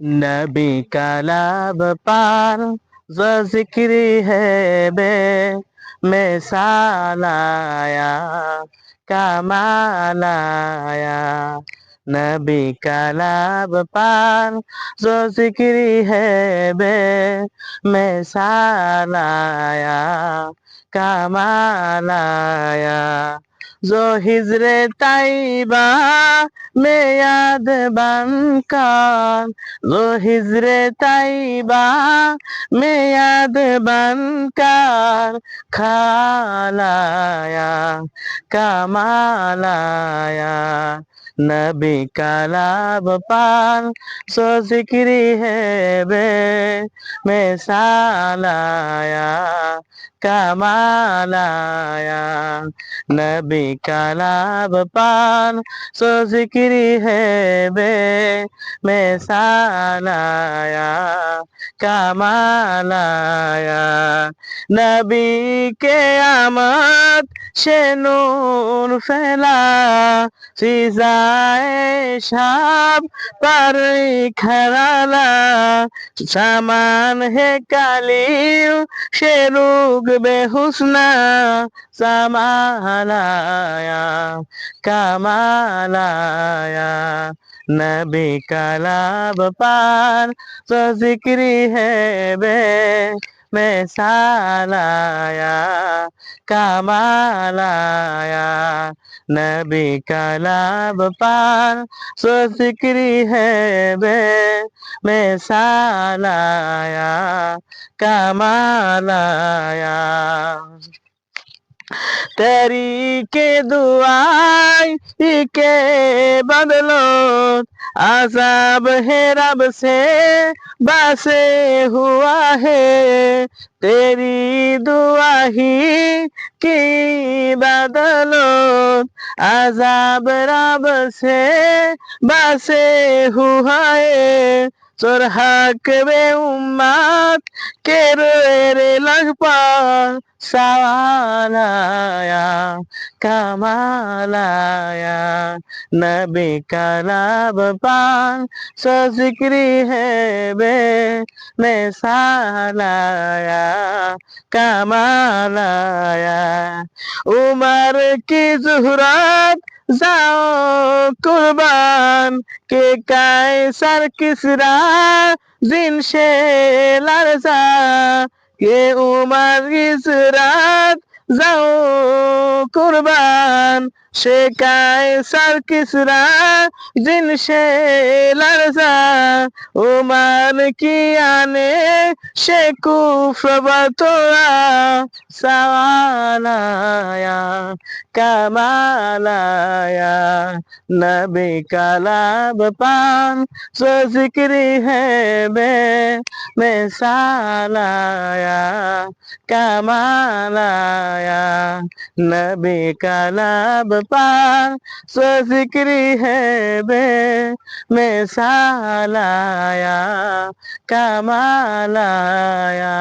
नबी का लब पार जिक्री है बे, में सालाया कमालाया नबी का लब पार जो जिक्री है बे, में सालाया कमालाया जो हिजरे तैबा में याद बनकर जो हिजरे तैबा में याद बनकर खालाया कमालाया नबी का लाभ पार कमालाया। नबी का लाभ पान, सो जिक्री है बे, में सालाया। कमालाया। नबी के आमद से नूर फैला सिजाए शाब पर खराला सामान है काली से रुग बेहुसना समालाया कमालाया नबी का लाभ पार तो जिक्री है बे में सालाया, कमालाया। नबी का लाभ पार, सो जिक्री है बे। में सालाया, कमालाया। तेरी के दुआई के बदलो, आजाब है रब से। बसे हुआ है तेरी दुआ ही की बदलो आजाब रब से बसे हुआ है। তোর হাকবে উম্মাত কে রে লাগপা সাওয়ালায়া কামালায়া নবী কালাব পান সজিক্রি হেবে মেসালায়া কামালায়া উমর কি জুহরাত जाओ कुर्बान के कैसर किसरा जिन से लरसा के उमर किसरात जाओ कुर्बान से काय सर किसरा, जिन से लड़सा उमान किया ने से कुफ्रबतोरा कमालाया नबी का लाभ पान। सो है बे मैं सालाया कमालाया नबी का लाभ पार सो जिक्री है बे में सालाया कमालाया।